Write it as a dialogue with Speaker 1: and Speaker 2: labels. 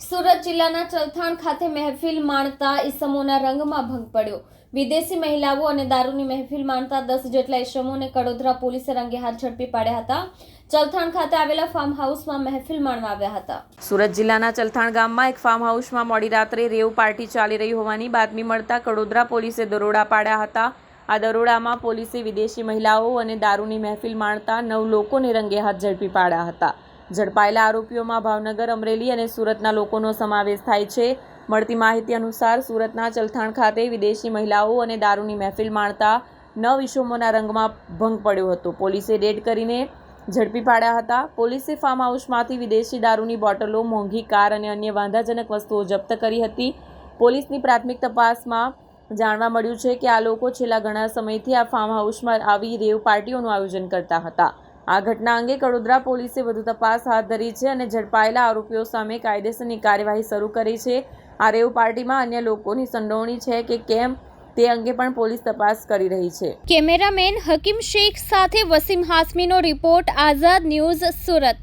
Speaker 1: સુરત જિલ્લાના ચલથાણ ખાતે મહેફિલ માણતા ઈસમોના રંગમાં ભંગ પડ્યો. વિદેશી મહિલાઓ અને દારૂની મહેફિલ માણતા દસ જેટલા ઈસમોને કડોદરા પોલીસે રંગે હાથ ઝડપી પાડ્યા હતા. ચલથાણ ખાતે આવેલા ફાર્મ હાઉસમાં મહેફિલ માણવા આવ્યા હતા.
Speaker 2: સુરત જિલ્લાના ચલથાણ ગામમાં એક ફાર્મ હાઉસમાં મોડી રાત્રે રેવ પાર્ટી ચાલી રહી હોવાની બાતમી મળતા કડોદરા પોલીસે દરોડા પાડ્યા હતા. આ દરોડામાં પોલીસે વિદેશી મહિલાઓ અને દારૂની મહેફિલ માણતા નવ લોકોને રંગે હાથ ઝડપી પાડ્યા હતા. ઝડપાયેલા આરોપીઓમાં ભાવનગર, અમરેલી અને સુરતના લોકોનો સમાવેશ થાય છે. મળતી માહિતી અનુસાર સુરતના ચલથાણ ખાતે વિદેશી મહિલાઓ અને દારૂની મહેફિલ માણતા નવ ઇસમોના રંગમાં ભંગ પડ્યો હતો. પોલીસે રેડ કરીને ઝડપી પાડ્યા હતા. પોલીસે ફાર્મ હાઉસમાંથી વિદેશી દારૂની બોટલો, મોંઘી કાર અને અન્ય વાંધાજનક વસ્તુઓ જપ્ત કરી હતી. પોલીસની પ્રાથમિક તપાસમાં જાણવા મળ્યું છે કે આ લોકો છેલ્લા ઘણા સમયથી આ ફાર્મ હાઉસમાં આવી રેવ પાર્ટીઓનું આયોજન કરતા હતા. આ ઘટના અંગે કડોદરા પોલીસે વધુ તપાસ હાથ ધરી છે અને ઝડપાયેલા આરોપીઓ સામે કાયદેસરની કાર્યવાહી શરૂ કરી છે. આ રેવ પાર્ટીમાં અન્ય લોકોની સંડોવણી છે કે કેમ તે અંગે પણ પોલીસ તપાસ કરી રહી છે.
Speaker 1: કેમેરામેન હકીમ શેખ સાથે વસીમ હાસમીનો રિપોર્ટ આઝાદ ન્યૂઝ સુરત.